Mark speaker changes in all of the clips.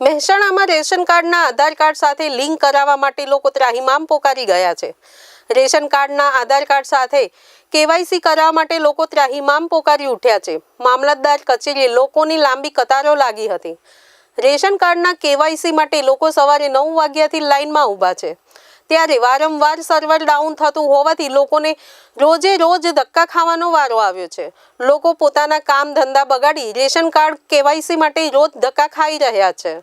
Speaker 1: મહેસાણામાં રેશન કાર્ડના આધાર કાર્ડ સાથે લિંક કરાવવા માટે લોકો ત્રાહિમામ પોકારી ગયા છે. રેશન કાર્ડના આધાર કાર્ડ સાથે કેવાયસી કરાવવા માટે લોકો ત્રાહિમામ પોકારી ઉઠ્યા છે. મામલતદાર કચેરીએ લોકોની લાંબી કતારો લાગી હતી. રેશન કાર્ડના કેવાયસી માટે લોકો સવારે નવ વાગ્યાથી લાઇનમાં ઊભા છે. ત્યારે વારંવાર સર્વર ડાઉન થતું હોવાથી લોકોને રોજે રોજ ધક્કા ખાવાનો વારો આવ્યો છે. લોકો પોતાના કામ ધંધા બગાડી રેશન કાર્ડ, કેવાયસી માટે રોજ ધક્કા ખાઈ રહ્યા છે.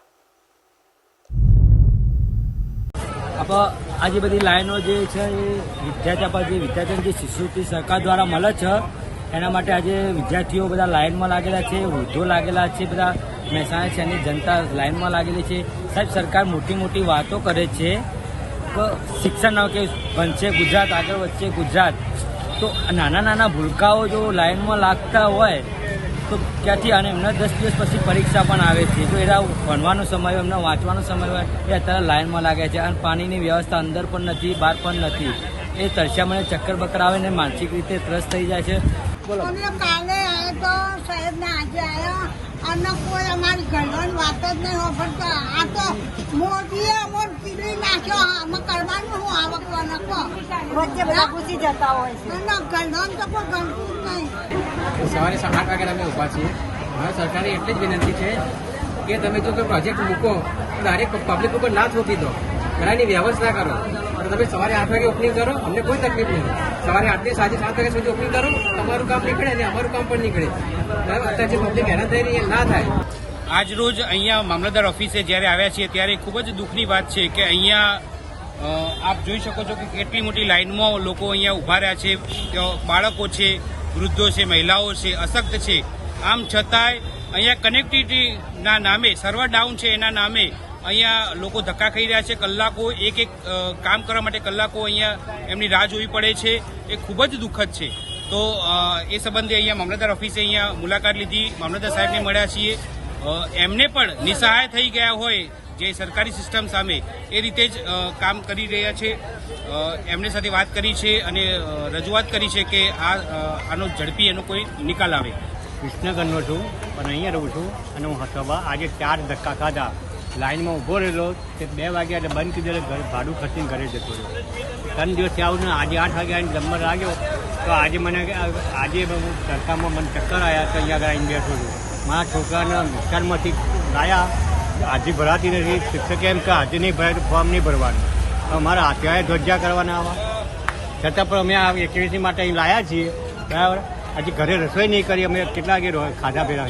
Speaker 2: આ જે બધી લાઈનો જે છે એ વિદ્યાર્થી જે વિદ્યાર્થીઓને જે શિષ્યવૃત્તિ સરકાર દ્વારા મળે છે, એના માટે આજે વિદ્યાર્થીઓ બધા લાઈનમાં લાગેલા છે, વૃદ્ધો લાગેલા છે, બધા મહેસાણા શહેરની જનતા લાઈનમાં લાગેલી છે. સાહેબ, સરકાર મોટી મોટી વાતો કરે છે. શિક્ષણ કે બનશે, ગુજરાત આગળ વધશે, ગુજરાત. તો નાના નાના ભૂલકાઓ જો લાઈનમાં લાગતા હોય, તો ક્યાંથી? અને એમના દસ દિવસ પછી પરીક્ષા પણ આવે છે. તો એના ભણવાનો સમય હોય, એમને વાંચવાનો સમય હોય, એ અત્યારે લાઈનમાં લાગે છે. અને પાણીની વ્યવસ્થા અંદર પણ નથી, બહાર પણ નથી. એ તરસ્યા મને ચક્કર બકર આવે ને માનસિક રીતે ત્રસ્ત થઈ જાય છે. બોલો.
Speaker 3: કાલે આવ્યો તો સાહેબ આજે આવ્યો અને કોઈ અમારી ઘરવાની વાત જ નહીં હોભળતા. આ તો પીડી નાખ્યો આમાં કરવાનું હું આવક નખો વચ્ચે બધા ઘૂસી જતા હોય છે. અને તો કોઈ ગણતું જ નહીં.
Speaker 4: સવારે આઠ વાગે અમે ઊભા છીએ. હવે સરકારે એટલી જ વિનંતી છે કે તમે જો કોઈ પ્રોજેક્ટ મૂકો તો દરેક પબ્લિક ઉપર ના થોપી દો. ઘણાની વ્યવસ્થા કરો. અને તમે સવારે આઠ વાગે ઓપનિંગ કરો અમને કોઈ તકલીફ નહીં. સવારે આઠથી સાંજે સાત વાગ્યા સુધી ઓપનિંગ કરો તમારું કામ નીકળે અને અમારું કામ પણ નીકળે. અત્યારે જે પબ્લિક હેરાન થઈ રહી એ ના થાય.
Speaker 5: આજ રોજ અહીંયા મામલતદાર ઓફિસે જ્યારે આવ્યા છીએ ત્યારે ખૂબ જ દુઃખની વાત છે કે અહીંયા આપ જોઈ શકો છો કે કેટલી મોટી લાઇનમાં લોકો અહીંયા ઊભા રહ્યા છે બાળકો છે, વૃદ્ધો છે, મહિલાઓ છે, અશક્ત છે. આમ છતાંય અહીંયા કનેક્ટિવિટીના નામે સર્વર ડાઉન છે એના નામે અહીંયા લોકો ધક્કા ખાઈ રહ્યા છે. કલાકો એક એક કામ કરવા માટે કલાકો અહીંયા એમની રાહ જોવી પડે છે. એ ખૂબ જ દુઃખદ છે. તો એ સંબંધે અહીંયા મામલતદાર ઓફિસે અહીંયા મુલાકાત લીધી. મામલતદાર સાહેબને મળ્યા છીએ. એમને પણ નિસહાય થઈ ગયા હોય જે સરકારી સિસ્ટમ સામે એ રીતે જ કામ કરી રહ્યા છે. એમને સાથે વાત કરી છે અને રજૂઆત કરી છે કે આ આનો ઝડપી એનો કોઈ નિકાલ આવે.
Speaker 6: વિસનગરનો છું પણ અહીંયા રહું છું અને હું સવા આજે ચાર ધક્કા ખાધા. લાઇનમાં ઊભો રહેલો, તે બે વાગ્યા એટલે બંધ કીધું ઘર ભાડું ખર્ચીને ઘરે જતો રહ્યો. ત્રણ દિવસ આવું ને આજે આઠ વાગ્યા નંબર લાગ્યો. તો આજે મને, આજે સરકારમાં મને ચક્કર આવ્યા તો અહીંયા આગળ આવીને બેઠો છું. મારા છોકરાને વિસ્તારમાંથી લાયા. હાજી ભરાતી નથી. શિક્ષકે એમ કે આજે નહીં ભરાય તો ફોર્મ નહીં ભરવાનું. અમારા હાથે ધ્વજા કરવાના આવા. છતાં પણ અમે આ એક્ટિવિટી માટે અહીં લાયા છીએ. બરાબર? આજે ઘરે રસોઈ નહીં કરી, અમે કેટલા વાગે ખાધા પહેલા